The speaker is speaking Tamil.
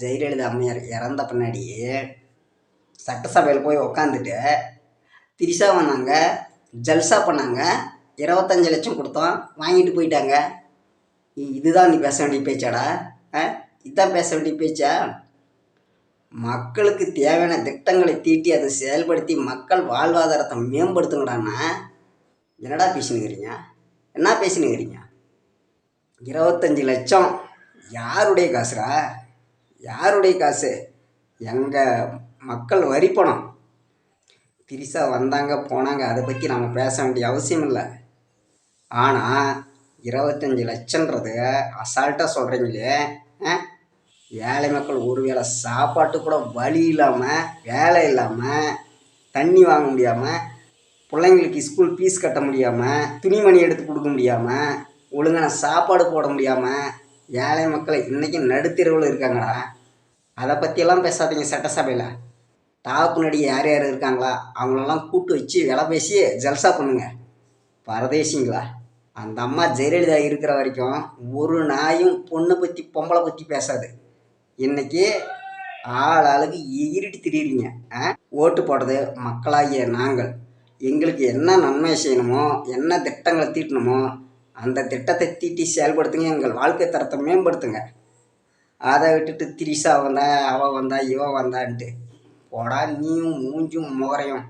ஜெயலலிதா அம்மையார் இறந்த பின்னாடி சட்டசபையில் போய் உக்காந்துட்டு திரிசா வந்தாங்க ஜல்சா பண்ணாங்க இருபத்தஞ்சு லட்சம் கொடுத்தோம் வாங்கிட்டு போயிட்டாங்க. இதுதான் நீ பேச வேண்டிய பேச்சாடா? ஆ? இதுதான் பேச வேண்டிய பேச்சா? மக்களுக்கு தேவையான திட்டங்களை தீட்டி அதை செயல்படுத்தி மக்கள் வாழ்வாதாரத்தை மேம்படுத்துங்கடான்னா என்னடா பேசினுக்கிறீங்க? என்ன பேசினுக்கிறீங்க? இருபத்தஞ்சி லட்சம் யாருடைய காசுடா? யாருடைய காசு? எங்கள் மக்கள் வரி பணம். திரிசா வந்தாங்க போனாங்க அதை பற்றி நம்ம பேச வேண்டிய அவசியம் இல்லை. ஆனால் இருபத்தஞ்சி லட்சன்றது அசால்ட்டாக சொல்கிறீங்களே ஏழை மக்கள் ஒரு வேளை சாப்பாட்டு கூட வழி இல்லாமல் வேலை இல்லாமல் தண்ணி வாங்க முடியாமல் பிள்ளைங்களுக்கு ஸ்கூல் ஃபீஸ் கட்ட முடியாமல் துணிமணி எடுத்து கொடுக்க முடியாமல் ஒழுங்கான சாப்பாடு போட முடியாமல் ஏழை மக்களை இன்றைக்கும் நடுத்தீர்வில் இருக்காங்கடா அதை பற்றியெல்லாம் பேசாதீங்க சட்டசபையில். டாப் நடிகை யார் யார் இருக்காங்களா? அவங்களெல்லாம் கூட்டு வச்சு விலை பேசி ஜல்சா பண்ணுங்க. பரதேசிங்களா? அந்த அம்மா ஜெயலலிதா இருக்கிற வரைக்கும் ஒரு நாயும் பொண்ணை பற்றி பொம்பளை பற்றி பேசாது. இன்றைக்கி ஆள் ஆளுக்கு எகிரிட்டு திரியிறீங்க ஆ? ஓட்டு போடுறது மக்களாகிய நாங்கள். எங்களுக்கு என்ன நன்மை செய்யணுமோ என்ன திட்டங்களை தீட்டணுமோ அந்த திட்டத்தை தீட்டி செயல்படுத்துங்க எங்கள் வாழ்க்கை தரத்தை மேம்படுத்துங்க. அதை விட்டுட்டு திரிசா வந்தா அவள் வந்தா இவ வந்தான்ட்டு. போடா நீயும் மூஞ்சும் முகரையும்.